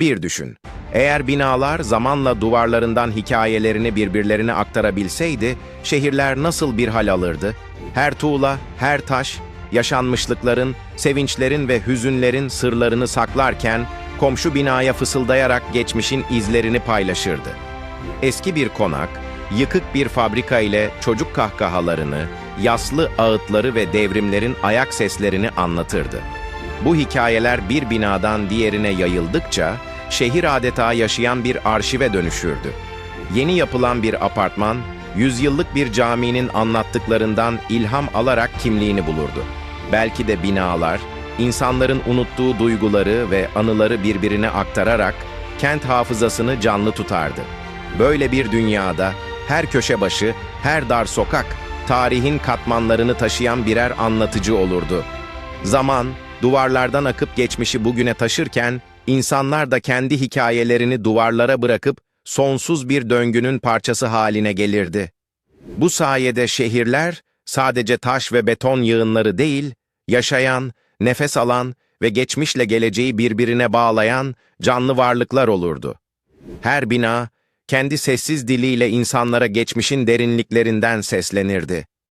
Bir düşün. Eğer binalar zamanla duvarlarından hikayelerini birbirlerine aktarabilseydi, şehirler nasıl bir hal alırdı? Her tuğla, her taş, yaşanmışlıkların, sevinçlerin ve hüzünlerin sırlarını saklarken, komşu binaya fısıldayarak geçmişin izlerini paylaşırdı. Eski bir konak, yıkık bir fabrika ile çocuk kahkahalarını, yaslı ağıtları ve devrimlerin ayak seslerini anlatırdı. Bu hikayeler bir binadan diğerine yayıldıkça, şehir adeta yaşayan bir arşive dönüşürdü. Yeni yapılan bir apartman, yüzyıllık bir caminin anlattıklarından ilham alarak kimliğini bulurdu. Belki de binalar, insanların unuttuğu duyguları ve anıları birbirine aktararak kent hafızasını canlı tutardı. Böyle bir dünyada her köşe başı, her dar sokak, tarihin katmanlarını taşıyan birer anlatıcı olurdu. Zaman, duvarlardan akıp geçmişi bugüne taşırken, insanlar da kendi hikayelerini duvarlara bırakıp sonsuz bir döngünün parçası haline gelirdi. Bu sayede şehirler sadece taş ve beton yığınları değil, yaşayan, nefes alan ve geçmişle geleceği birbirine bağlayan canlı varlıklar olurdu. Her bina, kendi sessiz diliyle insanlara geçmişin derinliklerinden seslenirdi.